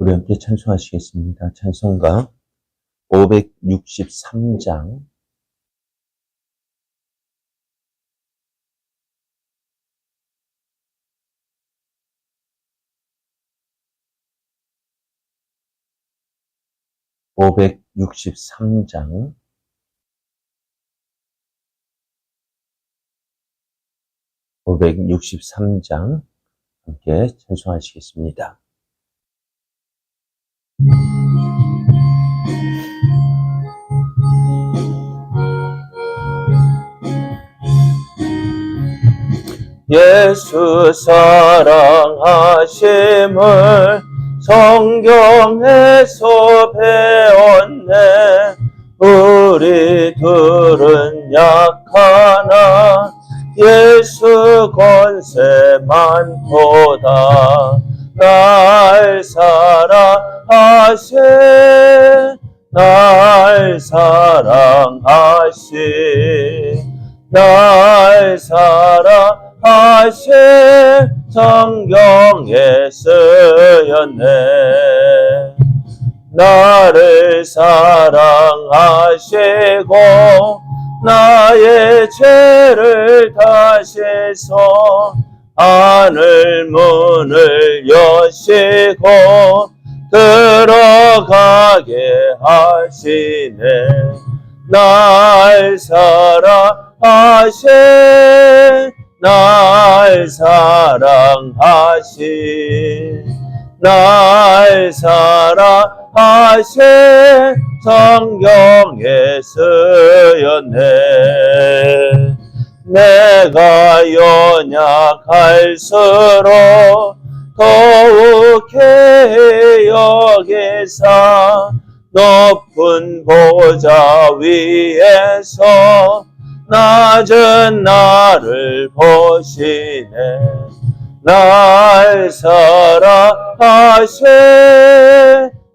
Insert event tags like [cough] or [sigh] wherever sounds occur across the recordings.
우리 함께 찬송하시겠습니다. 찬송가 563장 (563장) (563장) 함께 찬송하시겠습니다. 예수 사랑하심을 성경에서 배웠네. 우리들은 약하나 예수 권세만보다 날 사랑하시 날 사랑하시 날 사랑 하시 성경에 쓰였네. 나를 사랑하시고 나의 죄를 다시서 하늘 문을 여시고 들어가게 하시네. 날 사랑하시 날 사랑하시 날 사랑하시 성경에 쓰였네. 내가 연약할수록 더욱 여기사 높은 보좌 위에서 낮은 나를 보시네. 날 사랑하시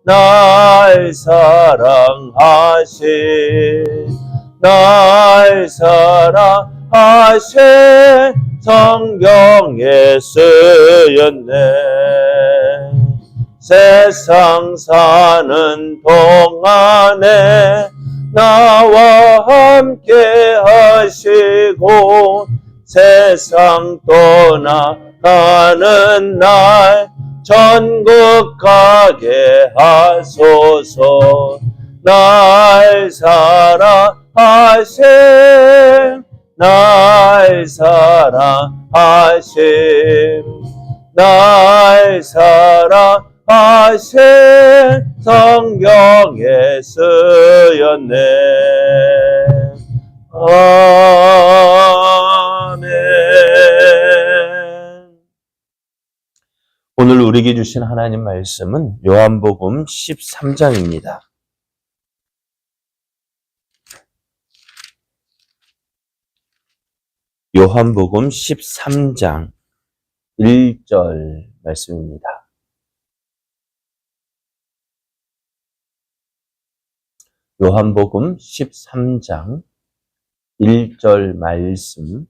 날 사랑하시 날 사랑하시. 성경에 쓰였네. 세상 사는 동안에 나와 함께 하시고 세상 떠나가는 날 전국 가게 하소서. 날 사랑하시 날 사랑하심. 날 사랑하심 성경에 쓰였네 아멘 오늘 우리에게 주신 하나님 말씀은 요한복음 13장입니다. 요한복음 13장 1절 말씀입니다. 요한복음 13장 1절 말씀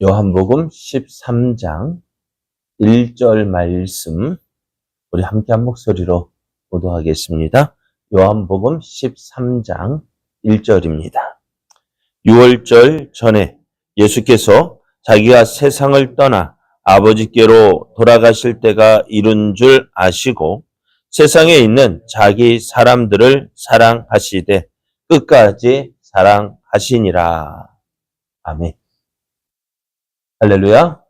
요한복음 13장 1절 말씀 우리 함께 한 목소리로 보도하겠습니다. 요한복음 13장 1절입니다. 6월절 전에 예수께서 자기가 세상을 떠나 아버지께로 돌아가실 때가 이른 줄 아시고 세상에 있는 자기 사람들을 사랑하시되 끝까지 사랑하시니라. 아멘. 할렐루야.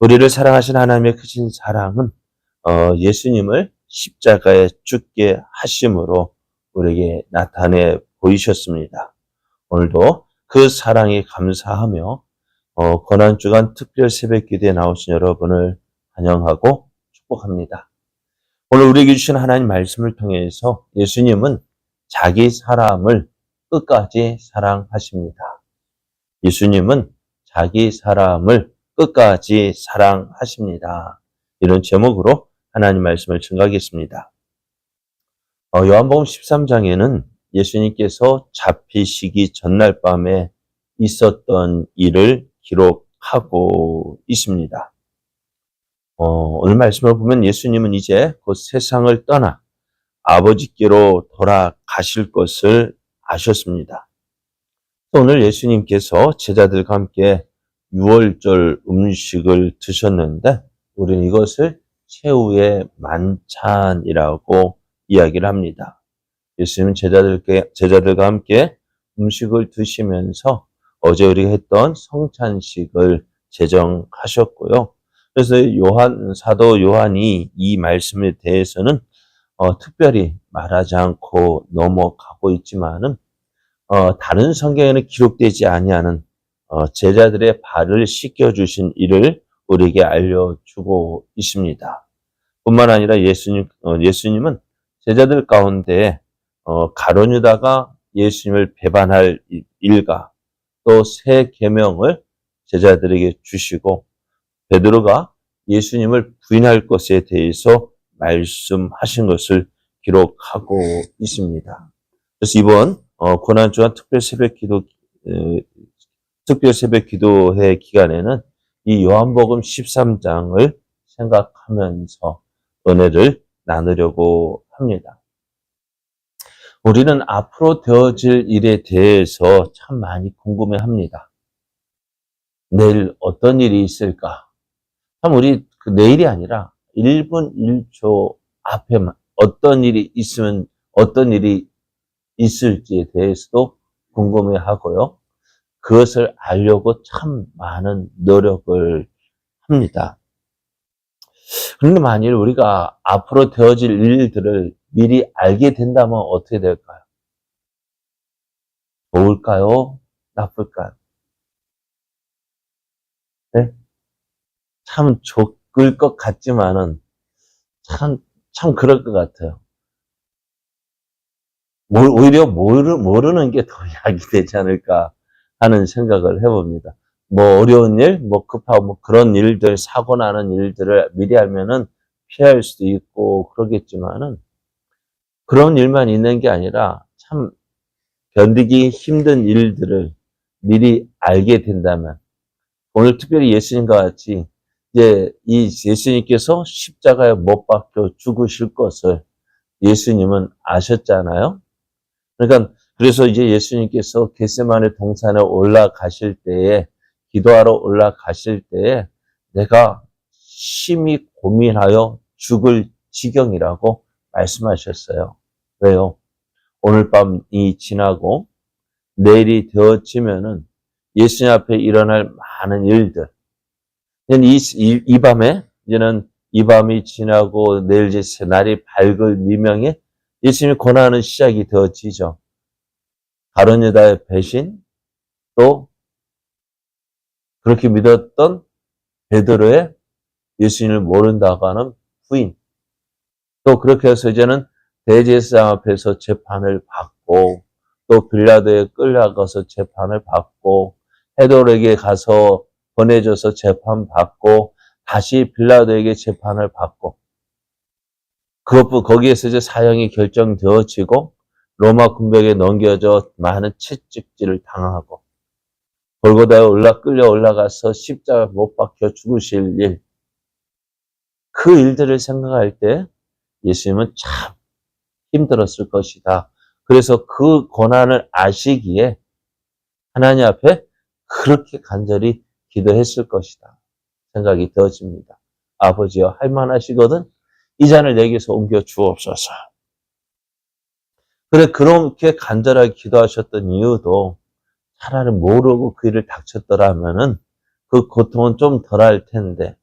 우리를 사랑하신 하나님의 크신 사랑은 어, 예수님을 십자가에 죽게 하심으로 우리에게 나타내 보이셨습니다. 오늘도 그 사랑에 감사하며 어, 고난주간 특별 새벽 기도에 나오신 여러분을 환영하고 축복합니다. 오늘 우리에게 주신 하나님 말씀을 통해서 예수님은 자기 사람을 끝까지 사랑하십니다. 예수님은 자기 사람을 끝까지 사랑하십니다. 이런 제목으로 하나님 말씀을 증가하겠습니다. 어, 요한복음 13장에는 예수님께서 잡히시기 전날 밤에 있었던 일을 기록하고 있습니다. 어, 오늘 말씀을 보면 예수님은 이제 곧 세상을 떠나 아버지께로 돌아가실 것을 아셨습니다. 오늘 예수님께서 제자들과 함께 6월절 음식을 드셨는데 우리는 이것을 최후의 만찬이라고 이야기를 합니다. 예수님은 제자들께, 제자들과 함께 음식을 드시면서 어제 우리가 했던 성찬식을 제정하셨고요. 그래서 요한, 사도 요한이 이 말씀에 대해서는 어, 특별히 말하지 않고 넘어가고 있지만은 어, 다른 성경에는 기록되지 아니하는 어, 제자들의 발을 씻겨 주신 일을 우리에게 알려주고 있습니다. 뿐만 아니라 예수님 어, 예수님은 제자들 가운데 어, 가론유다가 예수님을 배반할 일과 또 새 계명을 제자들에게 주시고 베드로가 예수님을 부인할 것에 대해서 말씀하신 것을 기록하고 있습니다. 그래서 이번 어, 고난주간 특별 새벽 기도 에, 특별 새벽 기도회 기간에는 이 요한복음 13장을 생각하면서 은혜를 나누려고 합니다. 우리는 앞으로 되어질 일에 대해서 참 많이 궁금해 합니다. 내일 어떤 일이 있을까? 참 우리 그 내일이 아니라 1분 1초 앞에만 어떤 일이 있으면 어떤 일이 있을지에 대해서도 궁금해 하고요. 그것을 알려고 참 많은 노력을 합니다. 그런데 만일 우리가 앞으로 되어질 일들을 미리 알게 된다면 어떻게 될까요? 좋을까요? 나쁠까요? 네? 참 좋을 것 같지만은 참, 참 그럴 것 같아요. 오히려 모르, 모르는 게 더 [laughs] 약이 되지 않을까 하는 생각을 해봅니다. 뭐 어려운 일, 뭐 급하고 뭐 그런 일들, 사고 나는 일들을 미리 알면은 피할 수도 있고 그러겠지만은 그런 일만 있는 게 아니라 참 견디기 힘든 일들을 미리 알게 된다면 오늘 특별히 예수님과 같이 이제 이 예수님께서 십자가에 못 박혀 죽으실 것을 예수님은 아셨잖아요. 그러니까 그래서 이제 예수님께서 겟세만의 동산에 올라가실 때에 기도하러 올라가실 때에 내가 심히 고민하여 죽을 지경이라고 말씀하셨어요. 왜요? 오늘 밤이 지나고 내일이 되어지면은 예수님 앞에 일어날 많은 일들. 이, 이, 이 밤에, 이제는 이 밤이 지나고 내일 이제 날이 밝을 미명에 예수님이 고난은 시작이 되어지죠. 여자의 배신, 또 그렇게 믿었던 베드로의 예수님을 모른다고 하는 부인, 또 그렇게 해서 이제는 대제사장 앞에서 재판을 받고 또 빌라도에 끌려가서 재판을 받고 헤돌에게 가서 보내줘서 재판 받고 다시 빌라도에게 재판을 받고 그것부 거기에서 이제 사형이 결정되어지고 로마 군병에 넘겨져 많은 채찍질을 당하고 골고다에 올라 끌려 올라가서 십자가 못 박혀 죽으실 일. 그 일들을 생각할 때 예수님은 참 힘들었을 것이다. 그래서 그 고난을 아시기에 하나님 앞에 그렇게 간절히 기도했을 것이다. 생각이 되어집니다. 아버지여 할만하시거든 이 잔을 내게서 옮겨 주옵소서. 그래 그렇게 간절하게 기도하셨던 이유도 차라리 모르고 그 일을 닥쳤더라면은 그 고통은 좀 덜 할 텐데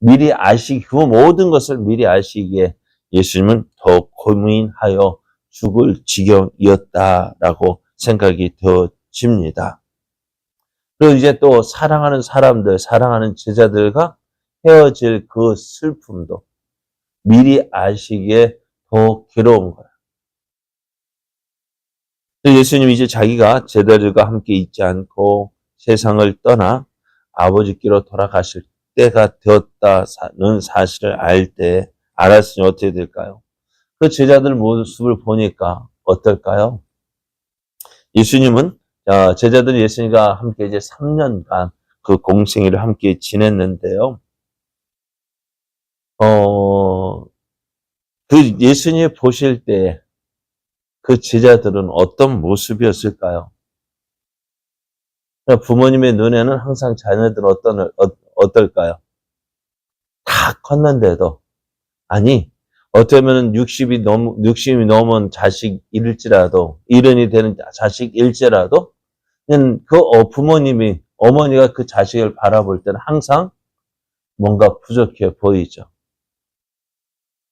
미리 아시기 그 모든 것을 미리 아시기에 예수님은 더 고민하여 죽을 지경이었다라고 생각이 되어집니다. 그리고 이제 또 사랑하는 사람들, 사랑하는 제자들과 헤어질 그 슬픔도 미리 아시기에 더 괴로운 거야. 예수님 이제 자기가 제자들과 함께 있지 않고 세상을 떠나 아버지께로 돌아가실 때가 되었다는 사실을 알 때 알았으니 어떻게 될까요? 그 제자들 모습을 보니까 어떨까요? 예수님은 자, 제자들이 예수님과 함께 이제 3년간 그 공생애를 함께 지냈는데요. 어, 그 예수님 보실 때 그 제자들은 어떤 모습이었을까요? 부모님의 눈에는 항상 자녀들은 어떤, 어, 어떨까요? 다 컸는데도, 아니, 어쩌면 60이 넘, 60이 넘은 자식일지라도, 이른이 되는 자식일지라도, 그 어, 부모님이, 어머니가 그 자식을 바라볼 때는 항상 뭔가 부족해 보이죠.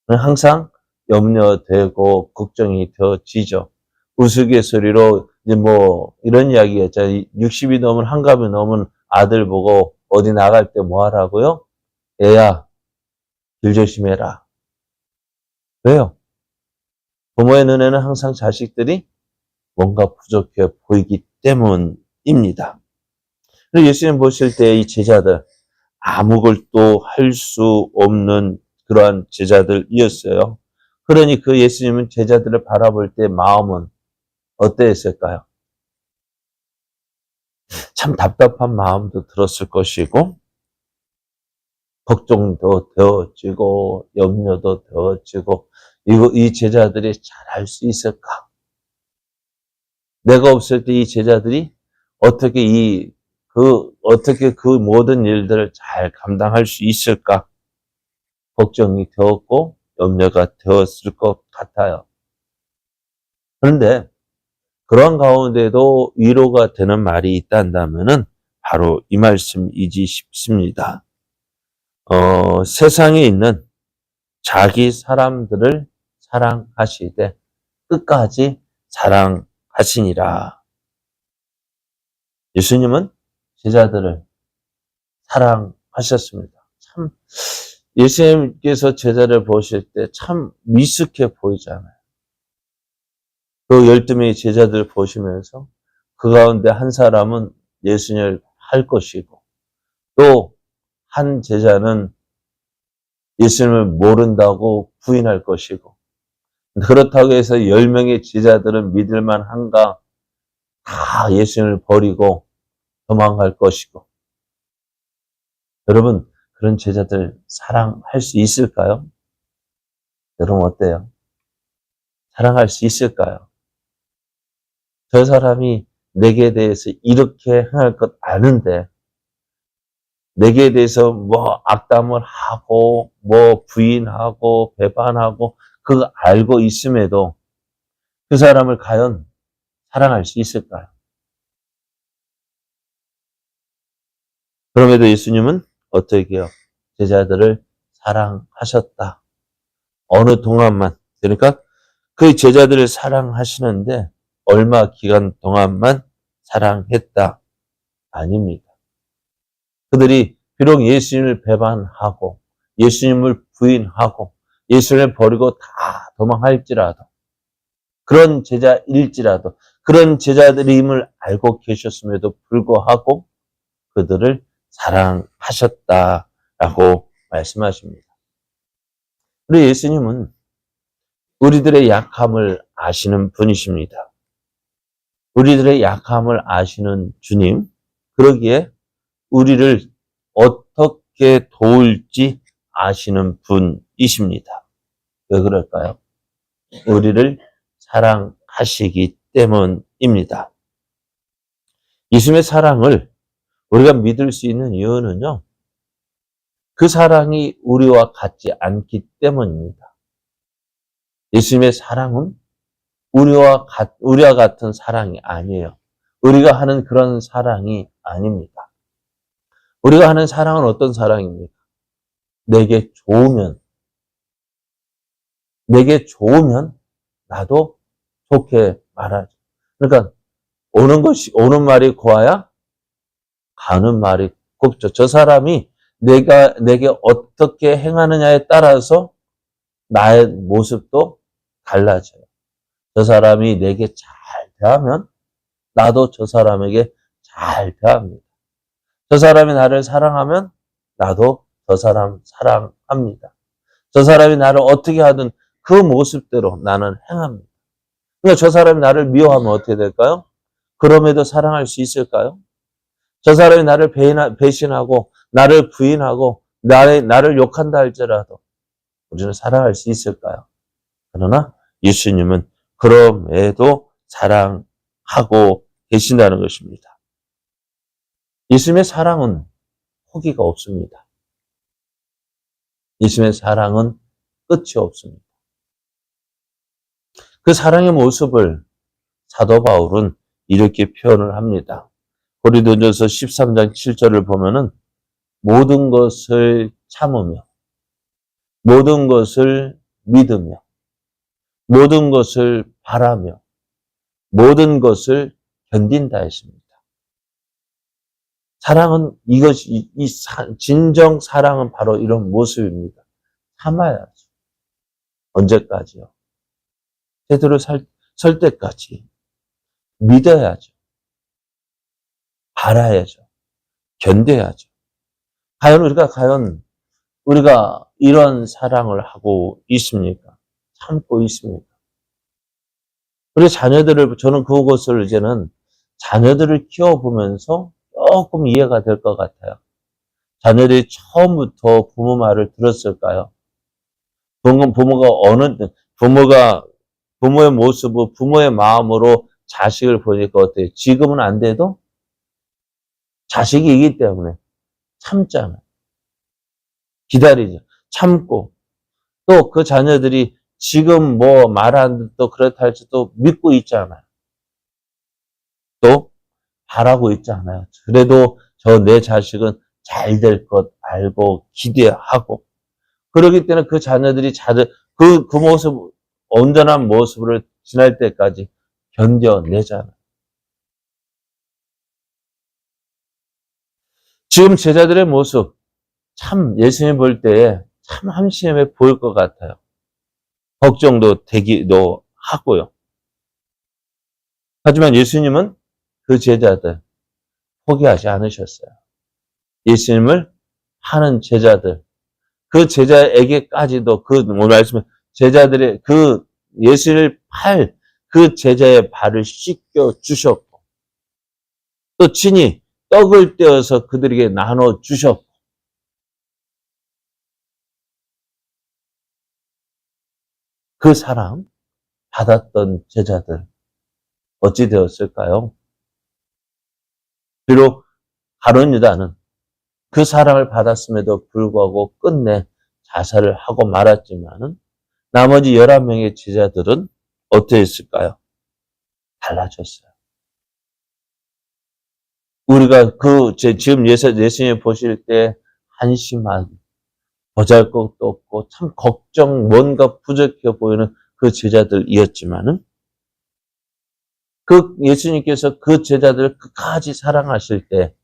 항상 염려되고 걱정이 되어지죠. 우스갯소리로 뭐 이런 이야기 했잖아요. 60이 넘은 한갑이 넘은 아들 보고 어디 나갈 때 뭐 하라고요? 애야, 길 조심해라. 왜요? 부모의 눈에는 항상 자식들이 뭔가 부족해 보이기 때문입니다. 그리고 예수님 보실 때 이 제자들 아무것도 할 수 없는 그러한 제자들이었어요. 그러니 그 예수님은 제자들을 바라볼 때 마음은 어떠했을까요? 참 답답한 마음도 들었을 것이고, 걱정도 되어지고, 염려도 되어지고, 이 제자들이 잘할 수 있을까? 내가 없을 때 이 제자들이 어떻게 이, 그, 어떻게 그 모든 일들을 잘 감당할 수 있을까? 걱정이 되었고, 염려가 되었을 것 같아요. 그런데 그런 가운데도 위로가 되는 말이 있다면은 바로 이 말씀이지 싶습니다. 어, 세상에 있는 자기 사람들을 사랑하시되 끝까지 사랑하시니라. 예수님은 제자들을 사랑하셨습니다. 참 예수님께서 제자를 보실 때 참 미숙해 보이잖아요. 그 열두 명의 제자들 보시면서 그 가운데 한 사람은 예수님을 할 것이고 또 한 제자는 예수님을 모른다고 부인할 것이고 그렇다고 해서 열 명의 제자들은 믿을만 한가 다 예수님을 버리고 도망갈 것이고 여러분 그런 제자들 사랑할 수 있을까요? 여러분 어때요? 사랑할 수 있을까요? 저 사람이 내게 대해서 이렇게 행할 것 아는데 내게 대해서 뭐 악담을 하고 뭐 부인하고 배반하고 그거 알고 있음에도 그 사람을 과연 사랑할 수 있을까요? 그럼에도 예수님은 어떻게 해요? 제자들을 사랑하셨다. 어느 동안만. 그러니까 그 제자들을 사랑하시는데 얼마 기간 동안만 사랑했다. 아닙니다. 그들이 비록 예수님을 배반하고 예수님을 부인하고 예수님을 버리고 다 도망할지라도 그런 제자일지라도 그런 제자들임을 알고 계셨음에도 불구하고 그들을 사랑하셨다라고 말씀하십니다. 우리 예수님은 우리들의 약함을 아시는 분이십니다. 우리들의 약함을 아시는 주님, 그러기에 우리를 어떻게 도울지 아시는 분이십니다. 왜 그럴까요? 우리를 사랑하시기 때문입니다. 예수님의 사랑을 우리가 믿을 수 있는 이유는요, 그 사랑이 우리와 같지 않기 때문입니다. 예수님의 사랑은 우리와 같, 우리와 같은 사랑이 아니에요. 우리가 하는 그런 사랑이 아닙니다. 우리가 하는 사랑은 어떤 사랑입니까? 내게 좋으면, 내게 좋으면 나도 좋게 말하죠. 그러니까 오는 것이, 오는 말이 고와야 가는 말이 곱죠. 저 사람이 내가, 내게 어떻게 행하느냐에 따라서 나의 모습도 달라져요. 저 사람이 내게 잘 대하면 나도 저 사람에게 잘 대합니다. 저 사람이 나를 사랑하면 나도 저 사람 사랑합니다. 저 사람이 나를 어떻게 하든 그 모습대로 나는 행합니다. 그러니까 저 사람이 나를 미워하면 어떻게 될까요? 그럼에도 사랑할 수 있을까요? 저 사람이 나를 배신하고 나를 부인하고 나를 욕한다 할지라도 우리는 사랑할 수 있을까요? 그러나 예수님은 그럼에도 사랑하고 계신다는 것입니다. 예수님의 사랑은 포기가 없습니다. 예수님의 사랑은 끝이 없습니다. 그 사랑의 모습을 사도 바울은 이렇게 표현을 합니다. 고린도전서 13장 7절을 보면은 모든 것을 참으며 모든 것을 믿으며 모든 것을 바라며 모든 것을 견딘다 했습니다. 사랑은 이것이 이- 이 사- 진정 사랑은 바로 이런 모습입니다. 참아야죠. 언제까지요? 제대로 살, 설 때까지 믿어야죠. 바라야죠. 견뎌야죠. 과연 우리가 과연 우리가 이런 사랑을 하고 있습니까? 참고 있습니까? 우리 자녀들을 저는 그것을 이제는 자녀들을 키워보면서 조금 이해가 될 것 같아요. 자녀들이 처음부터 부모 말을 들었을까요? 부모, 부모가 어느 부모가 부모의 모습을 부모의 마음으로 자식을 보니까 어때요? 지금은 안 돼도 자식이기 때문에 참잖아요. 기다리죠. 참고 또 그 자녀들이 지금 뭐말안 듣도 그렇다 할지도 믿고 있잖아요. 또 바라고 있잖아요. 그래도 저 내 자식은 잘 될 것 알고 기대하고 그러기 때문에 그 자녀들이 자들 그, 그 모습 온전한 모습을 지날 때까지 견뎌내잖아요. 지금 제자들의 모습 참 예수님 볼 때에 참 한심해 보일 것 같아요. 걱정도 되기도 하고요. 하지만 예수님은 그 제자들 포기하지 않으셨어요. 예수님을 하는 제자들, 그 제자에게까지도 그 오늘 말씀 제자들의 그 예수를 팔 그 제자의 발을 씻겨 주셨고 또 친히 떡을 떼어서 그들에게 나눠 주셨고 그 사랑 받았던 제자들 어찌 되었을까요? 비록 가론 유다는 그 사랑을 받았음에도 불구하고 끝내 자살을 하고 말았지만은 나머지 11명의 제자들은 어떠했을까요? 달라졌어요. 우리가 그, 제, 지금 예수, 예수님 보실 때 한심한, 보잘 것도 없고, 참 걱정, 뭔가 부족해 보이는 그 제자들이었지만은, 그 예수님께서 그 제자들을 끝까지 사랑하실 때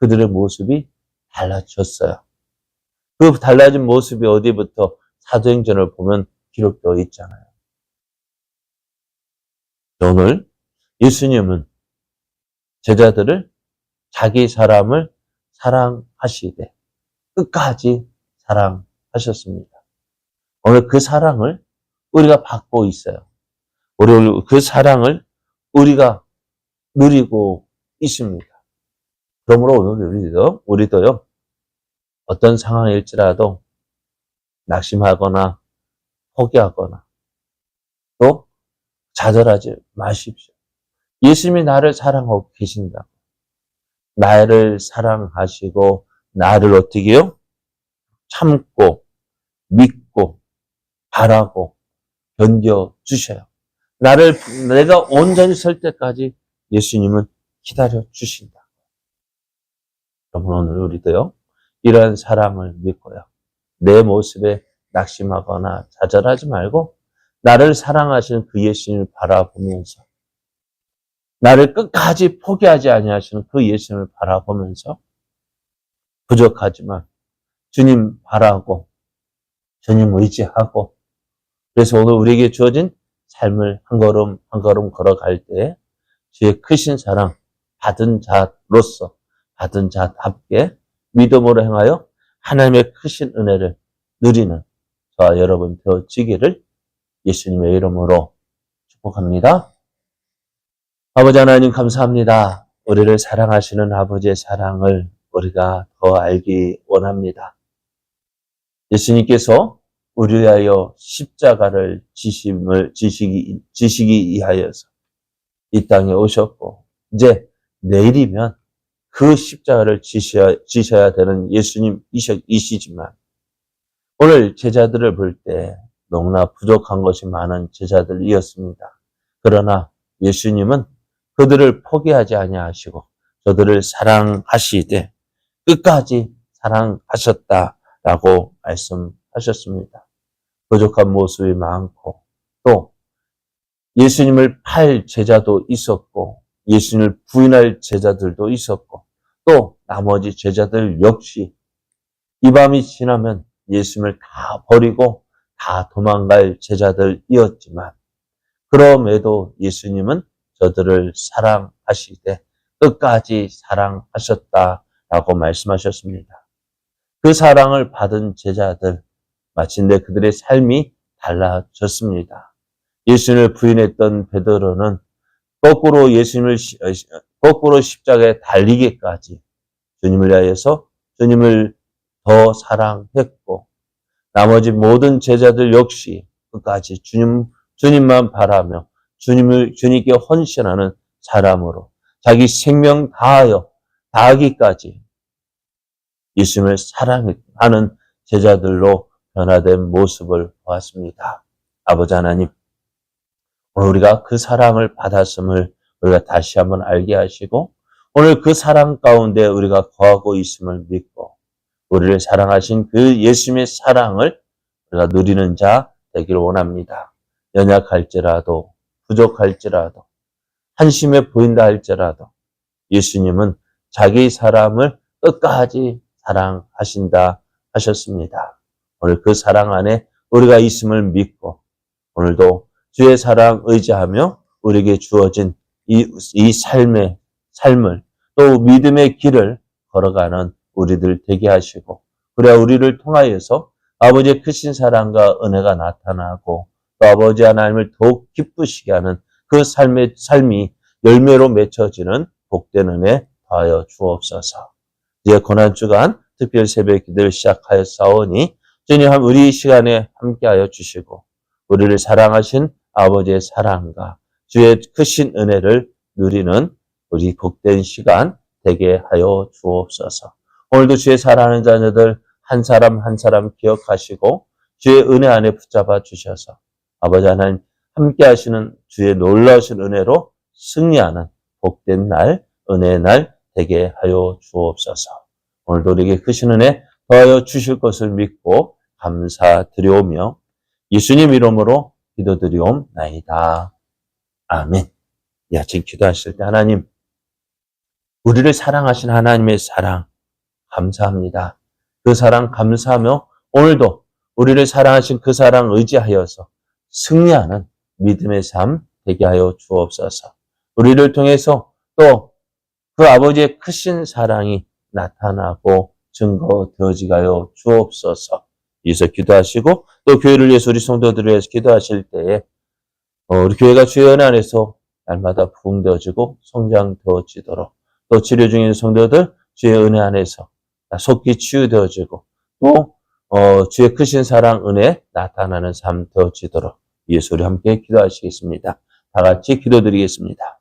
그들의 모습이 달라졌어요. 그 달라진 모습이 어디부터 사도행전을 보면 기록되어 있잖아요. 오늘 예수님은 제자들을 자기 사람을 사랑하시되 끝까지 사랑하셨습니다. 오늘 그 사랑을 우리가 받고 있어요. 우리 그 사랑을 우리가 누리고 있습니다. 그러므로 오늘 우리도, 우리도요, 어떤 상황일지라도 낙심하거나 포기하거나 또 좌절하지 마십시오. 예수님이 나를 사랑하고 계신다. 나를 사랑하시고 나를 어떻게요? 참고 믿고 바라고 견뎌 주셔요. 나를 내가 온전히 설 때까지 예수님은 기다려 주신다. 그러면 오늘 우리도요 이러한 사랑을 믿고요 내 모습에 낙심하거나 좌절하지 말고 나를 사랑하시는 그 예수님을 바라보면서 나를 끝까지 포기하지 아니하시는 그 예수님을 바라보면서 부족하지만 주님 바라고 주님 의지하고 그래서 오늘 우리에게 주어진 삶을 한 걸음 한 걸음 걸어갈 때 주의 크신 사랑 받은 자로서 받은 자답게 믿음으로 행하여 하나님의 크신 은혜를 누리는 저와 여러분 되어지기를 예수님의 이름으로 축복합니다. 아버지 하나님 감사합니다. 우리를 사랑하시는 아버지의 사랑을 우리가 더 알기 원합니다. 예수님께서 우리 위하여 십자가를 지심을 지시기 지시기 위하여서 이 땅에 오셨고 이제 내일이면 그 십자가를 지셔야, 지셔야 되는 예수님이시지만 오늘 제자들을 볼 때 너무나 부족한 것이 많은 제자들이었습니다. 그러나 예수님은 그들을 포기하지 아니하시고 저들을 사랑하시되 끝까지 사랑하셨다라고 말씀하셨습니다. 부족한 모습이 많고 또 예수님을 팔 제자도 있었고 예수님을 부인할 제자들도 있었고 또 나머지 제자들 역시 이 밤이 지나면 예수님을 다 버리고 다 도망갈 제자들이었지만 그럼에도 예수님은 저들을 사랑하시되 끝까지 사랑하셨다라고 말씀하셨습니다. 그 사랑을 받은 제자들 마침내 그들의 삶이 달라졌습니다. 예수님을 부인했던 베드로는 거꾸로 예수님을 시- 어, 시- 거꾸로 십자가에 달리기까지 주님을 위하여서 주님을 더 사랑했고 나머지 모든 제자들 역시 끝까지 주님 주님만 바라며 주님을 주님께 헌신하는 사람으로 자기 생명 다하여 다하기까지 예수님을 사랑하는 제자들로 변화된 모습을 보았습니다. 아버지 하나님, 오늘 우리가 그 사랑을 받았음을 우리가 다시 한번 알게 하시고 오늘 그 사랑 가운데 우리가 거하고 있음을 믿고 우리를 사랑하신 그 예수님의 사랑을 우리가 누리는 자 되기를 원합니다. 연약할지라도 부족할지라도 한심해 보인다 할지라도 예수님은 자기 사람을 끝까지 사랑하신다 하셨습니다. 오늘 그 사랑 안에 우리가 있음을 믿고 오늘도 주의 사랑 의지하며 우리에게 주어진 이, 이 삶의 삶을 또 믿음의 길을 걸어가는 우리들 되게 하시고 그래야 우리를 통하여서 아버지의 크신 사랑과 은혜가 나타나고 또 아버지 하나님을 더욱 기쁘시게 하는 그 삶의 삶이 열매로 맺혀지는 복된 은혜 더하여 주옵소서. 이제 고난 주간 특별 새벽 기도를 시작하였사오니 주님 우리 시간에 함께하여 주시고 우리를 사랑하신 아버지의 사랑과 주의 크신 은혜를 누리는 우리 복된 시간 되게 하여 주옵소서. 오늘도 주의 사랑하는 자녀들 한 사람 한 사람 기억하시고 주의 은혜 안에 붙잡아 주셔서 아버지 하나님 함께 하시는 주의 놀라우신 은혜로 승리하는 복된 날, 은혜의 날 되게 하여 주옵소서. 오늘도 우리에게 크신 은혜 더하여 주실 것을 믿고 감사드려오며 예수님 이름으로 기도드리옵나이다. 아멘. 이 아침 기도하실 때 하나님, 우리를 사랑하신 하나님의 사랑 감사합니다. 그 사랑 감사하며 오늘도 우리를 사랑하신 그 사랑 의지하여서 승리하는 믿음의 삶 되게 하여 주옵소서. 우리를 통해서 또 그 아버지의 크신 사랑이 나타나고 증거 되어지게 하여 주옵소서. 이서 기도하시고 또 교회를 위해서 우리 성도들을 위해서 기도하실 때에 어, 우리 교회가 주의 은혜 안에서 날마다 부흥되어지고 성장되어지도록 또 치료 중인 성도들 주의 은혜 안에서 속기 치유되어지고 또 어, 주의 크신 사랑 은혜 나타나는 삶 되어지도록 예수 우리 함께 기도하시겠습니다. 다 같이 기도드리겠습니다.